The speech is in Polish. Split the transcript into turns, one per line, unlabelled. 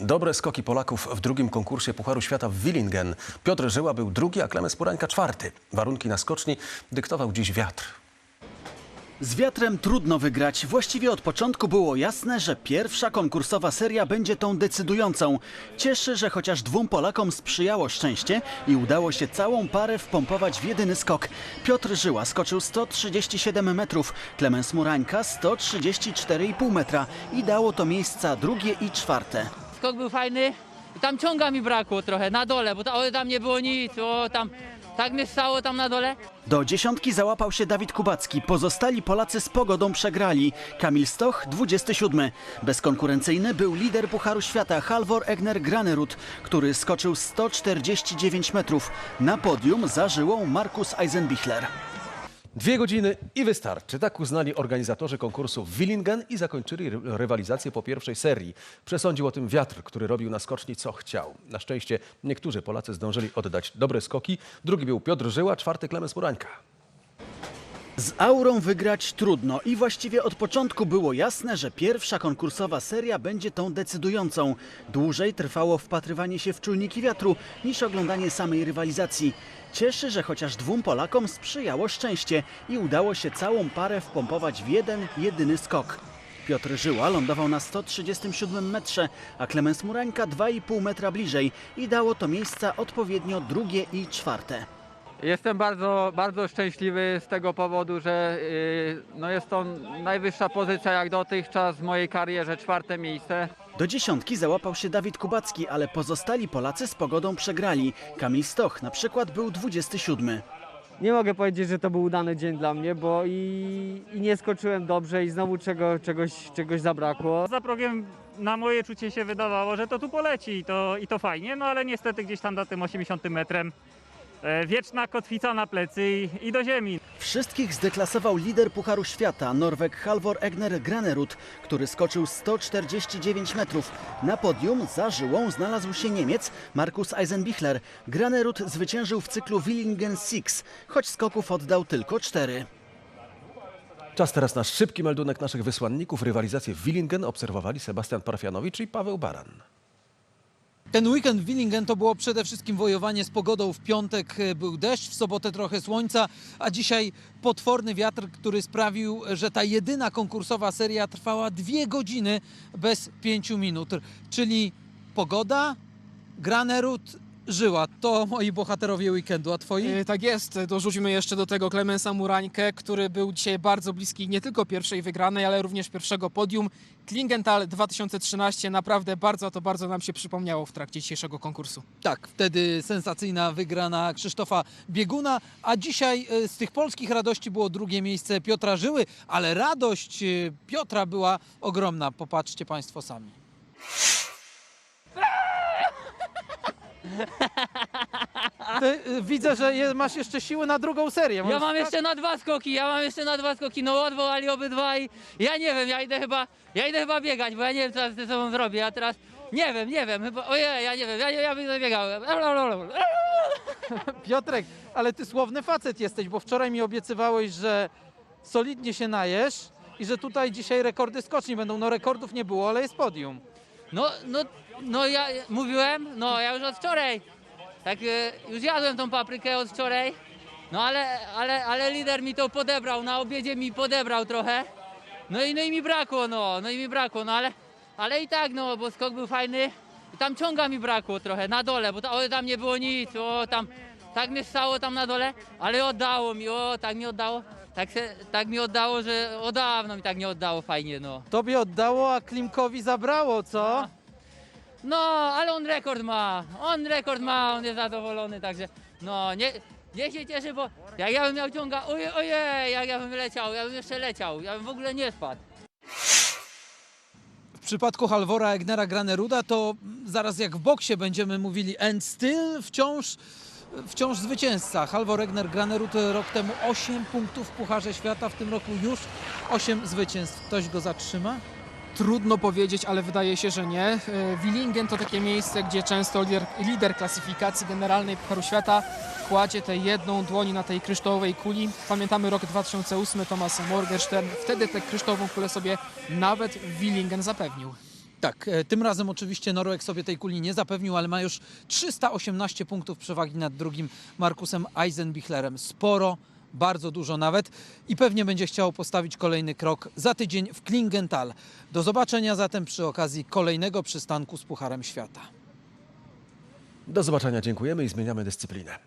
Dobre skoki Polaków w drugim konkursie Pucharu Świata w Willingen. Piotr Żyła był drugi, a Klemens Purańka czwarty. Warunki na skoczni dyktował dziś wiatr.
Z wiatrem trudno wygrać. Właściwie od początku było jasne, że pierwsza konkursowa seria będzie tą decydującą. Cieszy, że chociaż dwóm Polakom sprzyjało szczęście i udało się całą parę wpompować w jedyny skok. Piotr Żyła skoczył 137 metrów, Klemens Murańka 134,5 metra i dało to miejsca drugie i czwarte.
Skok był fajny. Tam ciąga mi brakło trochę na dole, bo tam nie było nic, o, tam tak mnie stało tam na dole.
Do dziesiątki załapał się Dawid Kubacki. Pozostali Polacy z pogodą przegrali. Kamil Stoch 27. Bezkonkurencyjny był lider Pucharu Świata Halvor Egner Granerud, który skoczył 149 metrów. Na podium za żyłą Markus Eisenbichler.
Dwie godziny i wystarczy. Tak uznali organizatorzy konkursu w Willingen i zakończyli ry- rywalizację po pierwszej serii. Przesądził o tym wiatr, który robił na skoczni co chciał. Na szczęście niektórzy Polacy zdążyli oddać dobre skoki. Drugi był Piotr Żyła, czwarty Klemens Purańka.
Z aurą wygrać trudno i właściwie od początku było jasne, że pierwsza konkursowa seria będzie tą decydującą. Dłużej trwało wpatrywanie się w czujniki wiatru niż oglądanie samej rywalizacji. Cieszy, że chociaż dwóm Polakom sprzyjało szczęście i udało się całą parę wpompować w jeden, jedyny skok. Piotr Żyła lądował na 137 metrze, a Klemens Murańka 2,5 metra bliżej i dało to miejsca odpowiednio drugie i czwarte.
Jestem bardzo, bardzo szczęśliwy z tego powodu, że yy, no jest to najwyższa pozycja jak dotychczas w mojej karierze, czwarte miejsce.
Do dziesiątki załapał się Dawid Kubacki, ale pozostali Polacy z pogodą przegrali. Kamil Stoch na przykład był 27.
Nie mogę powiedzieć, że to był udany dzień dla mnie, bo i, i nie skoczyłem dobrze i znowu czego, czegoś, czegoś zabrakło.
Za progiem na moje czucie się wydawało, że to tu poleci i to, i to fajnie, no ale niestety gdzieś tam za tym 80 metrem wieczna kotwica na plecy i, i do ziemi.
Wszystkich zdeklasował lider Pucharu Świata, Norweg Halvor Egner Granerud, który skoczył 149 metrów. Na podium za żyłą znalazł się Niemiec Markus Eisenbichler. Granerud zwyciężył w cyklu Willingen Six, choć skoków oddał tylko cztery.
Czas teraz na szybki meldunek naszych wysłanników. Rywalizację w Willingen obserwowali Sebastian Parfianowicz i Paweł Baran.
Ten weekend w Willingen to było przede wszystkim wojowanie z pogodą. W piątek e, był deszcz, w sobotę trochę słońca, a dzisiaj potworny wiatr, który sprawił, że ta jedyna konkursowa seria trwała dwie godziny bez pięciu minut. Czyli pogoda, Granerud, Żyła. To moi bohaterowie weekendu, a twoi?
E, Tak jest, dorzucimy jeszcze do tego Klemensa Murańkę, który był dzisiaj bardzo bliski nie tylko pierwszej wygranej, ale również pierwszego podium. Klingenthal 2013 naprawdę bardzo, to bardzo nam się przypomniało w trakcie dzisiejszego konkursu.
Tak, wtedy sensacyjna wygrana Krzysztofa Bieguna, a dzisiaj e, z tych polskich radości było drugie miejsce Piotra Żyły, ale radość e, Piotra była ogromna. Popatrzcie Państwo sami. Ty, e, widzę, że je, masz jeszcze siły na drugą serię.
Ja
Możesz
mam
tak-
jeszcze na dwa skoki, ja mam jeszcze na dwa skoki, no odwołali obydwa i ja nie wiem, ja idę chyba, ja idę chyba biegać, bo ja nie wiem co ja ze sobą zrobię, ja teraz nie wiem, nie wiem, chyba, ojej, ja nie wiem, ja, ja będę biegał.
Piotrek, ale ty słowny facet jesteś, bo wczoraj mi obiecywałeś, że solidnie się najesz i że tutaj dzisiaj rekordy skoczni będą. No rekordów nie było, ale jest podium.
No, no, no ja mówiłem, no ja już od wczoraj, tak e, już jadłem tą paprykę od wczoraj, no ale, ale, ale lider mi to podebrał, na obiedzie mi podebrał trochę, no i, no i mi brakło, no, no i mi brakło, no ale, ale i tak, no, bo skok był fajny, tam ciąga mi brakło trochę, na dole, bo o, tam nie było nic, o, tam, tak mnie stało tam na dole, ale oddało mi, o, tak mi oddało, tak, se, tak mi oddało, że o dawno mi tak nie oddało fajnie, no.
Tobie oddało, a Klimkowi zabrało, co?
No, ale on rekord ma. On rekord ma, on jest zadowolony, także no, nie, nie się cieszy, bo jak ja bym miał ciąga, ojej, ojej, jak ja bym leciał, ja bym jeszcze leciał, ja bym w ogóle nie spadł.
W przypadku Halvora Egnera Graneruda to zaraz jak w boksie będziemy mówili and still wciąż, wciąż zwycięzca. Halvor Egner Granerud rok temu 8 punktów w Pucharze Świata, w tym roku już 8 zwycięstw. Ktoś go zatrzyma?
Trudno powiedzieć, ale wydaje się, że nie. E, Willingen to takie miejsce, gdzie często lider, lider klasyfikacji generalnej Pucharu Świata kładzie tę jedną dłoń na tej kryształowej kuli. Pamiętamy rok 2008, Thomas Morgenstern. Wtedy tę kryształową kulę sobie nawet Willingen zapewnił.
Tak, e, tym razem oczywiście Norweg sobie tej kuli nie zapewnił, ale ma już 318 punktów przewagi nad drugim Markusem Eisenbichlerem. Sporo, bardzo dużo nawet i pewnie będzie chciał postawić kolejny krok za tydzień w Klingenthal. Do zobaczenia zatem przy okazji kolejnego przystanku z Pucharem Świata.
Do zobaczenia, dziękujemy i zmieniamy dyscyplinę.